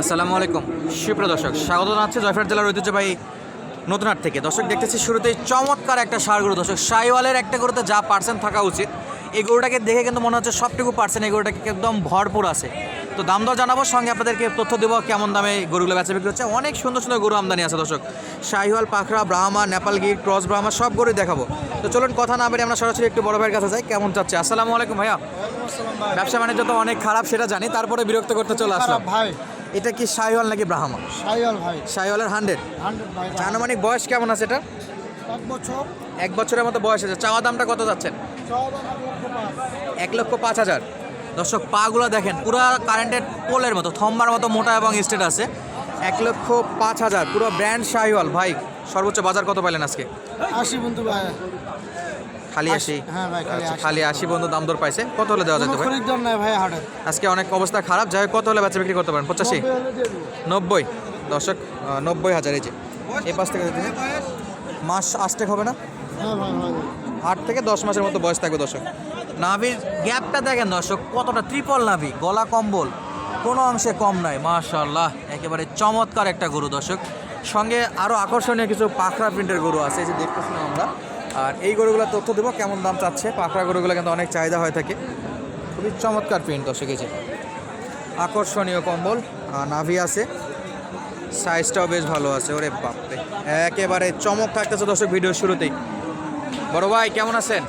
আসসালামু আলাইকুম। সুপ্রিয় দর্শক স্বাগত জানাচ্ছি জয়ফাট জেলার ঐতিহ্যবাহী নতুনহাট থেকে। দর্শক দেখতেছি শুরুতেই চমৎকার একটা সার গরু। দর্শক সাইওয়ালের একটা গরুতে যা পার্সেন্ট থাকা উচিত এই গরুটাকে দেখে কিন্তু মনে হচ্ছে সবটুকু পার্সেন্ট এই গরুটাকে একদম ভরপুর আছে। তো দাম দর জানাব সঙ্গে আপনাদেরকে তথ্য দেবো কেমন দামে গরুগুলো বেচা বিক্রি হচ্ছে। অনেক সুন্দর সুন্দর গরু আমদানি আছে দর্শক। শাহিওয়াল পাখরা ব্রাহ্মা নেপাল গির ক্রস ব্রাহ্মা সব গরুই দেখাবো। তো চলুন কথা না বেরিয়ে আমরা সরাসরি একটু বড় ভাইয়ের কাছে যাই। কেমন চাচ্ছে? আসসালামু আলাইকুম ভাইয়া। ব্যবসা বাণিজ্য তো অনেক খারাপ সেটা জানি। তারপরে বিরক্ত করতে চলে আসলাম। ভাই। এটা কি শাহিওয়াল নাকি ব্রাহ্মা সাইয়াল ভাই। শাহিওয়ালের হান্ড্রেড হান্ড্রেড ভাই আনুমানিক বয়স কেমন আছে এটা? এক বছর। এক বছরের মতো বয়স আছে। চাওয়া দামটা কত যাচ্ছেন? এক লক্ষ পাঁচ। হাজার। দর্শক পাগুলো দেখেন পুরো কারেন্টের পোলের মতো থম্বার মতো মোটা এবং স্টেট আছে। এক লক্ষ পাঁচ হাজার পুরো ব্র্যান্ড শাহিওয়াল। ভাই সর্বোচ্চ বাজার কত পাইলেন আজকে? আশি বন্ধু ভাই। খালি আশি। হ্যাঁ ভাই, খালি আচ্ছা, আশি। খালি আশি বন্ধু দাম দর পাইছে। কত হলে দেওয়া যেতে পারে ভাই? আজকে অনেক অবস্থা খারাপ। যাই হোক কত হলে বেচা বিক্রি করতে পারেন? পঁচাশি। নব্বই দর্শক নব্বই হাজার এই যে। এই পাশ থেকে মাস আসতে হবে না? হ্যাঁ ভাই ভাই। আট থেকে দশ মাসের মতো বয়স থাকবে দর্শক। নাভির গ্যাপটা দেখেন দর্শক কতটা ট্রিপল নাভি। গলা কম্বল কোনো অংশে কম নাই। মাশাল্লাহ একেবারে চমৎকার একটা গরু দর্শক। সঙ্গে আরও আকর্ষণীয় কিছু পাখরা প্রিন্টের গরু আছে এই যে দেখতেছিলাম আমরা। আর এই গরুগুলো তথ্য দেবো কেমন দাম চাচ্ছে। পাখরা গরুগুলো কিন্তু অনেক চাহিদা হয়ে থাকে। খুবই চমৎকার প্রিন্ট দর্শক এই যে। আকর্ষণীয় কম্বল আর নাভি আছে। সাইজটাও বেশ ভালো আছে ওরে বাপরে। একেবারে চমক থাকতেছে দর্শক ভিডিও শুরুতেই। বড় ভাই কেমন আছেন?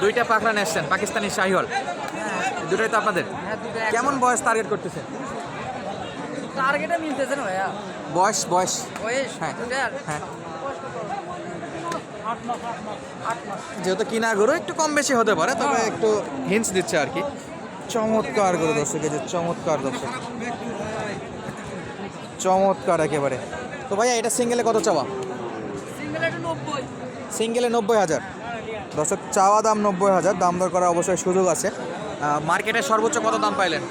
দুইটা পাখরা নিয়ে এসছেন পাকিস্তানি শাহিওয়াল। দুটাই তো আপনাদের? কেমন বয়স টার্গেট করতেছেন টার্গেটে মিলতেছে না ভাইয়া। বয়স বয়স। বয়স হ্যাঁ। হ্যাঁ। যেহেতু কিনা গরু একটু কম বেশি হতে পারে তবে একটু হিন্স দিচ্ছে আর কি। চমৎকার গরু দর্শক এই যে চমৎকার দর্শক। চমৎকার একেবারে। তো ভাইয়া এটা সিঙ্গেলে কত চাওয়া? সিঙ্গেল নব্বই। হাজার। দর্শক চাওয়া দাম নব্বই হাজার দাম দর করার অবশ্যই সুযোগ আছে। মার্কেটে সর্বোচ্চ কত দাম পাইলেন?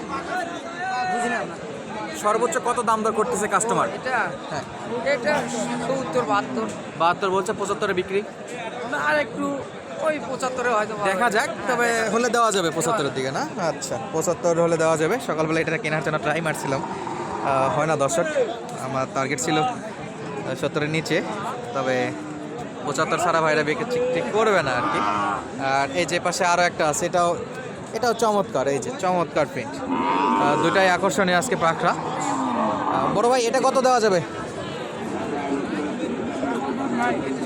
সর্বোচ্চ কত দাম দর করতেছে কাস্টমার এটা হ্যাঁ এটা সত্তর বাহাত্তর। বাহাত্তর বলছে পঁচাত্তরে বিক্রি? না, আর একটু ওই পঁচাত্তরে হয়তো দেখা যাক তবে হলে দেওয়া যাবে পঁচাত্তরের দিকে না? আচ্ছা পঁচাত্তর হলে দেওয়া যাবে। সকালবেলা এটা কেনার জন্য ট্রাই মারছিলাম। হয় না দর্শক আমার টার্গেট ছিল সত্তরের নিচে। তবে পঁচাত্তর সারা ভাইরা বিক্রি করবে না আর কি। আর এই যে পাশে আরও একটা আছে এটাও এটাও চমৎকার এই যে। চমৎকার প্রিন্ট দুটাই আকর্ষণীয় আজকে পাখরা। বড় ভাই এটা কত দেওয়া যাবে?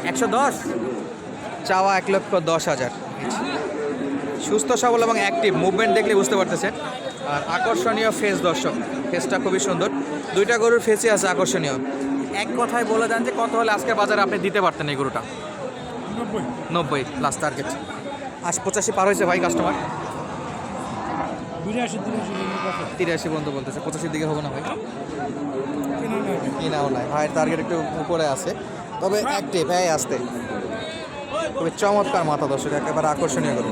একশো দশ? চাওয়া এক লক্ষ দশ হাজার। সুস্থ সবল এবং অ্যাক্টিভ মুভমেন্ট দেখলে বুঝতে পারতেছেন। আর আকর্ষণীয় ফেস দর্শক। ফেসটা খুবই সুন্দর। দুইটা গরুর ফেসই আছে আকর্ষণীয়। এক কথায় বলে দেন যে কত হলে আজকের বাজারে আপনি দিতে পারতেন এই গরুটা? নব্বই। লাস্ট টার্গেট আজ পঁচাশি পার হয়েছে ভাই কাস্টমার তিরাশি তিরাশি পর্যন্ত বলতেছে পঁচাশির দিকে হবে না ভাই? কিনাও নাই। ভাইয়ের টার্গেট একটু উপরে আছে। তবে অ্যাক্টিভ হ্যাঁ আসতে। খুবই চমৎকার মাথা দর্শক একেবারে আকর্ষণীয় গরু।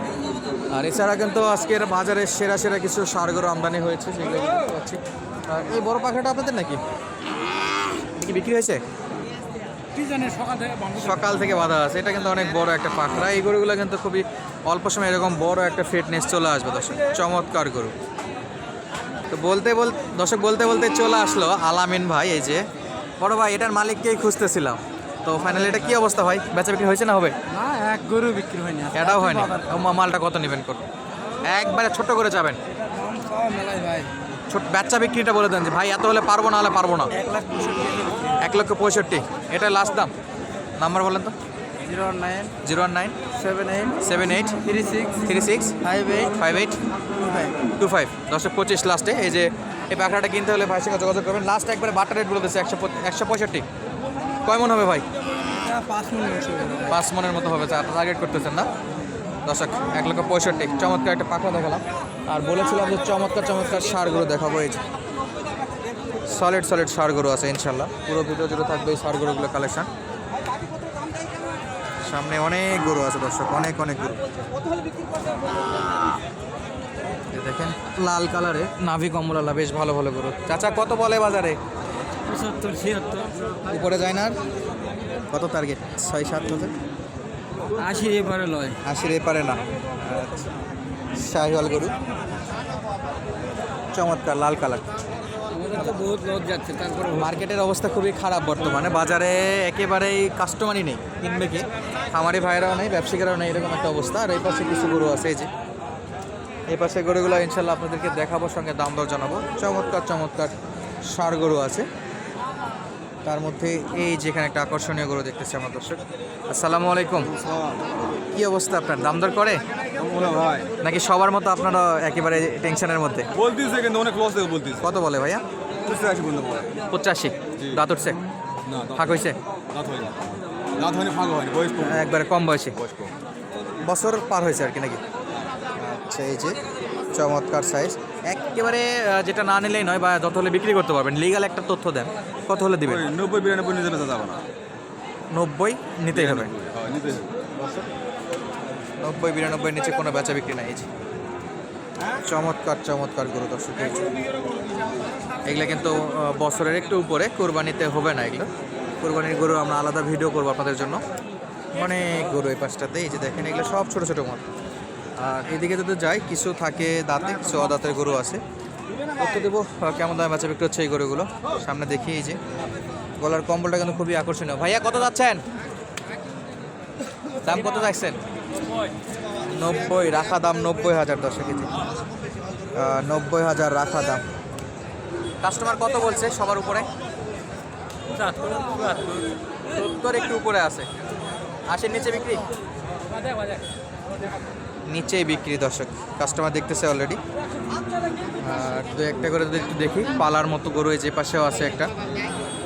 আর এছাড়া কিন্তু আজকের বাজারে সেরা সেরা কিছু সারগর আমদানি হয়েছে সেগুলো পাচ্ছি। আর এই বড় পাখাটা আপনাদের নাকি? কি বিক্রি হয়েছে? সকাল থেকে বন্ধ সকাল থেকে বাধা আছে। এটা কিন্তু অনেক বড় একটা পাখরা। এই গরুগুলো কিন্তু খুবই অল্প সময় এরকম বড় একটা ফিটনেস চলে আসবে দর্শক। চমৎকার গরু। তো বলতে বল দর্শক বলতে বলতে চলে আসলো আলামিন ভাই এই যে। বড় ভাই এটার মালিককেই খুঁজতেছিলাম। তো ফাইনালি এটা কি অবস্থা ভাই? বেচা বিক্রি হয়েছে না হবে? না এক গরু বিক্রি হয়নি। এটাও হয়নি। ও মালটা কত নেবেন করুন একবারে ছোট করে যাবেন ভাই। ছোট বাচ্চা বিক্রিটা বলে দেন যে ভাই এত হলে পারব না হলে পারব না। এক লক্ষ পঁয়ষট্টি। এটা লাস্ট দাম। নাম্বার বলেন তো। Zero nine zero one nine seven eight seven eight three six three six five eight five eight two five দশশো পঁচিশ লাস্টে। এই যে এই পাখড়াটা কিনতে হলে ভাইয়ের সঙ্গে যোগাযোগ করবেন। লাস্ট একবারে বাটার রেট বলে দিচ্ছে একশো একশো পঁয়ষট্টি। কয় মন হবে ভাই? পাঁচ মনের মতো হবে। টার্গেট করতেছেন না? দর্শক এক লক্ষ পঁয়ষট্টি। চমৎকার একটা পাখা দেখালাম। আর বলেছিলাম যে চমৎকার চমৎকার সারগুলো দেখাবো। এই যে সলিড সলিড সারগুলো আছে ইনশাল্লাহ। পুরো ভিডিও জুড়ে থাকবে এই সারগুলোগুলো কালেকশন সামনে অনেক গরু আছে দর্শক অনেক অনেক গরু। দেখেন লাল কালারে নাভি কমলালা বেশ ভালো ভালো গরু। চাচা কত বলে বাজারে? পঁচাত্তর ছিয়াত্তর। উপরে যায় না কত টার্গেট ছয় সাত হাজার আশি এপারে লয়। আশির এপারে না। আচ্ছা। শাহিওয়াল গরু। চমৎকার লাল কালার। মার্কেটের অবস্থা খুবই খারাপ বর্তমানে, বাজারে একেবারেই কাস্টমারই নেই, কিনবে কি? খামারি ভাইরাও নেই, ব্যবসায়ীরাও নেই, এরকম একটা অবস্থা। আর এই পাশে কিছু গরু আছে, এই যে। এই পাশে গরুগুলো ইনশাল্লাহ আপনাদেরকে দেখাবো, সঙ্গে দাম দর জানাব। চমৎকার চমৎকার সার গরু আছে। তার মধ্যে এই যেখানে একটা আকর্ষণীয় গরু দেখতেছি আমার দর্শক। আসসালামু আলাইকুম। কি অবস্থা আপনার? দাম দর করে নাকি সবার মতো আপনারা একেবারে টেনশনের মধ্যে? বলতিস কিন্তু অনেক লস থেকে বলতিস কত বলে ভাইয়া? বন্ধু পঁচাশি? দাঁত উঠছে? ফাঁক হয়েছে রাত হয়নি। রাত হয়নি ফাঁকা হয়নি বয়স একবারে কম বয়সে। বছর পার হয়েছে আর কি নাকি? আচ্ছা এই যে চমৎকার সাইজ একেবারে যেটা না নিলেই নয় বা যত হলে বিক্রি করতে পারবেন লিগাল একটা তথ্য দেন। কত হলে দিবেন? নব্বই বিরানব্বই নিতে যাবে না। নব্বই নিতেই হবে। হ্যাঁ। নব্বই বিরানব্বই নিচে কোনো বেচা বিক্রি নাই এই যে। চমৎকার চমৎকার গরু দর্শক এগুলো কিন্তু বছরের একটু উপরে কোরবানিতে হবে না এগুলো। কোরবানির গরু আমরা আলাদা ভিডিও করব আপনাদের জন্য। অনেক গরু এই পাশটাতে এই যে দেখেন এগুলো সব ছোটো ছোটো মাল আর এদিকে যদি যাই, কিছু থাকে দাঁতে, কিছু অদাঁতের গরু আছে। কত দেবো কেমন দামে বেচা বিক্রি হচ্ছে এই গরুগুলো। সামনে দেখি, এই যে গলার কম্বলটা কিন্তু খুবই আকর্ষণীয়। ভাইয়া, কত যাচ্ছেন? দাম কত যাচ্ছেন নব্বই, রাখা দাম নব্বই হাজার দশ কেজি। নব্বই হাজার রাখা দাম। কাস্টমার কত বলছে সবার উপরে? সত্তর একটু উপরে আছে। আশির নিচে বিক্রি? নিচেই বিক্রি দর্শক। কাস্টমার দেখতেছে অলরেডি আর দু একটা করে যদি একটু দেখি পালার মতো গরু এই যে পাশেও আছে একটা।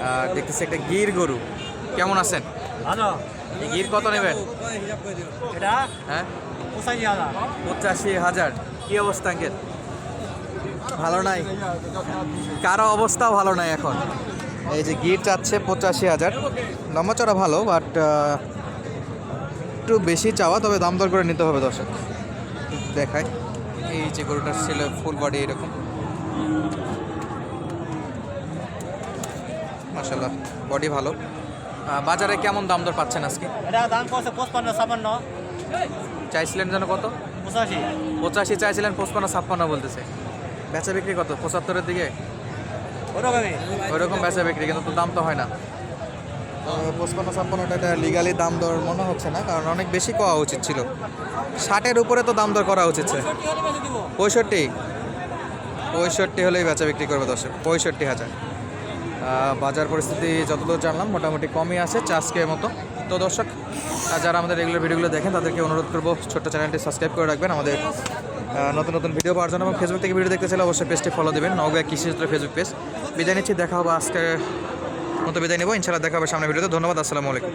আর দেখতেছি একটা গির গরু। কেমন আছেন? ভালো। গির কত নেবেন? এটা হ্যাঁ? পঁচাশি হাজার। পঁচাশি হাজার। কি অবস্থা আঙ্কেল? ভালো নাই। কারও অবস্থাও ভালো নাই এখন? এই যে গির চাচ্ছে পঁচাশি হাজার। লম্বা চড়া ভালো বাট একটু বেশি চাওয়া তবে দাম দর করে নিতে হবে দর্শক। দেখায়। এই যে গরুটার ছিল ফুল বডি এরকম। মাসাল্লাহ বডি ভালো। বাজারে কেমন দাম দর পাচ্ছেন আজকে? এটা দাম কত? পঁচপান্ন ছাপান্ন চাইছিলেন যেন কত? পঁচাশি। পঁচাশি চাইছিলেন পঁচপান্ন ছাপ্পান্ন বলতেছে। বেচা বিক্রি কত? পঁচাত্তরের দিকে? ওরকমই। ওইরকম বেচা বিক্রি কিন্তু দাম তো হয় না। পঁচপান্ন ছাপ্পান্নটা এটা লিগালি দাম দর মনে হচ্ছে না, কারণ অনেক বেশি পাওয়া উচিত ছিল। ষাটের উপরে তো দাম দর করা উচিত পঁয়ষট্টি? পঁয়ষট্টি হলেই বেচা বিক্রি করবে দর্শক, পঁয়ষট্টি হাজার। বাজার পরিস্থিতি যতদূর জানলাম, মোটামুটি কমই আছে চাষকের মতো। তো দর্শক যারা আমাদের রেগুলার ভিডিওগুলো দেখেন, তাদেরকে অনুরোধ করব, ছোট্ট চ্যানেলটি সাবস্ক্রাইব করে রাখবেন। আমাদের নতুন নতুন ভিডিও পাওয়ার জন্য এবং ফেসবুক থেকে ভিডিও দেখতে চাইলে অবশ্যই পেজটি ফলো দেবেন। নওগাঁ কৃষি ফেসবুক পেজ বিদায় নিচ্ছি, দেখা হবে আজকের মতো বিদায় নেব। ইনশাল্লাহ দেখা হবে সামনে ভিডিওতে। ধন্যবাদ আসসালামু আলাইকুম।